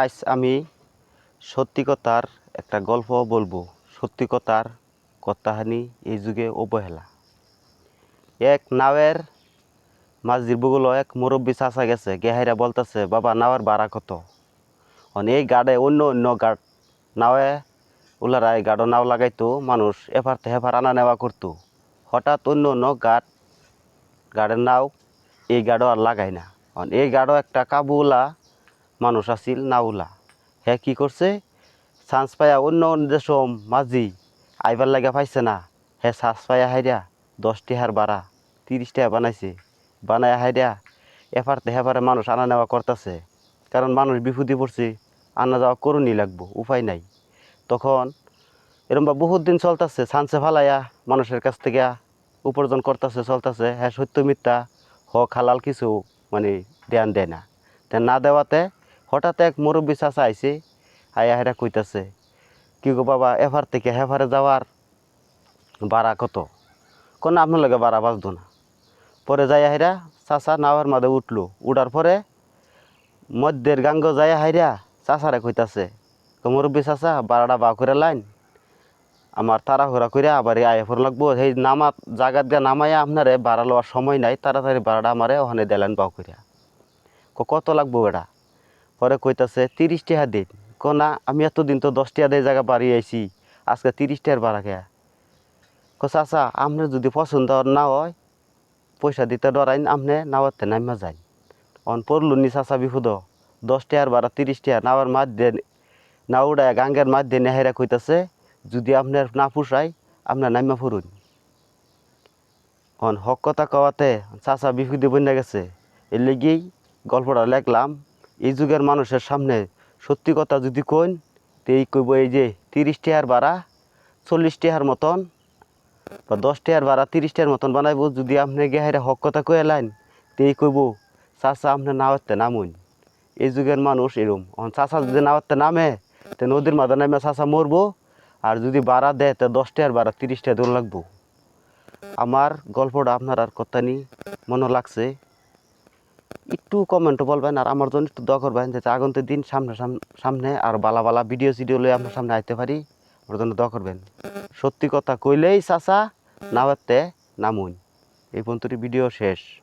আজ আমি সত্যি কথার একটা গল্প বলব। সত্যি কথার কথাহানি এই যুগে অবহেলা। এক নাওয়ের মাছ বগুলো এক মুরব্বী চাচা গেছে, গেহাইরা বলতেছে, বাবা, নাওয়ের ভাড়া কত? অন এই গাড়ে অন্য অন্য গাড়, নাওয়ে ওলারা এই গাড়ো নাও লাগাইতো, মানুষ এফার থেকে হেফার আনা নেওয়া করতো। হঠাৎ অন্য অন্য গাড়, গাড়ের নাও এই গাড়ো আর লাগাই না। অন এই গাড়ো একটা কাবুলা মানুষ আছিল নাউলা। হে কি করছে? চান্স পায়া অন্য অন্য দেশ মাঝি আইবার লাগা পাইছে না। হে চান্স পাইয়া হাইরা দশ টিহার বাড়া তিরিশ টাকা বানাইছে। বানায় হাইরা এফারতে হেফারে মানুষ আনা নেওয়া করতেছে। কারণ মানুষ বিপদে পড়ছে, আনা যাওয়া করুনই লাগবো, উপায় নাই। তখন এরম বা বহুত দিন চলতেছে ছানসে ফালাইয়া মানুষের কাছ থেকে উপার্জন করতেছে, চলতেছে। হ্যাঁ সত্য মিথ্যা, হক, হালাল কিছু মানে ধ্যান দেয় না। না দেওয়াতে হঠাৎ এক মুরব্বী চাচা আইছে। আয়া হেরা কইতাছে, কি গো বাবা এফার থেকে হেফারে যাওয়ার ভাড়া কত? কোন, আপনার লগে ভাড়া না। পরে যাই হেরা চাচা নাওয়ার মাঝে উঠল। উঠার পরে মধ্যের গাঙ্গ যাই হাইরা চাচারে কইতাছে মুরব্বী চাচা, ভাড়াটা বা করে লাইন। আমার তাড়াহুড়া করে আবার আয় ফোর লাগবো। সেই নামা, জায়গা দিয়ে নামাইয়া আপনারে ভাড়া লওয়ার সময় নাই, তাড়াতাড়ি ভাড়াটা আমারে ওখানে দিলেন বাউ করিয়া কত লাগবো এটা পরে কইতাছে, তিরিশ টাকা দিন ক না, আমি এতদিন তো দশ টাকা দিয়ে জায়গা বাড়ি আইছি, আজকে তিরিশ টাকার ভাড়া খেয়া। ক চাচা আপনার যদি পছন্দ না হয়, পয়সা দিতে ডরাইন আপনি নাওয়াতে নামা যাই। অন পড়লু নি চাচা বিপদ দশ টাকার ভাড়া, তিরিশ টাকা, নাওয়ার মাছ দিয়ে না উড়ায় গাঙ্গের মাছ দিয়ে নেহেরা কইতাছে, যদি আপনার না পোষায় আপনার নামা ফুরুন অন হক কথা কওয়াতে, চাচা বিপদে বন্যা গেছে। এর লেগেই গল্পটা লেখলাম। এই যুগের মানুষের সামনে সত্যি কথা যদি কইন তো এই কইব এই যে তিরিশ টাকার ভাড়া চল্লিশ টাকার মতন বা দশ টাকার ভাড়া তিরিশ টাকার মতন বানাইব, যদি আপনি গেহাইরে হক কথা কয়ে লাইন তো এই কইব, চাচা, আপনি নাওয়াতে নামুন। এই যুগের মানুষ এরম। অন চাচা যদি নাওয়াতে নামে, তো নদীর মাঝে নামে চাচা মরবো, আর যদি ভাড়া দেয়, তো দশ টাকার ভাড়া তিরিশ দূর লাগবো। আমার গল্পটা আপনার আর কথা নি মনে লাগছে। একটু কমেন্টও বলবেন আর আমার জন্য একটু দোয়া করবেন যাতে আগন্তের দিন সামনে সাম- সামনে আর বালা বালা ভিডিও সিডিও লয়ে আপনার সামনে আইতে পারি। আমার জন্য দোয়া করবেন। সত্যি কথা কইলেই চাচা নাওয়াতে নামুন এই পর্যন্ত ভিডিও শেষ।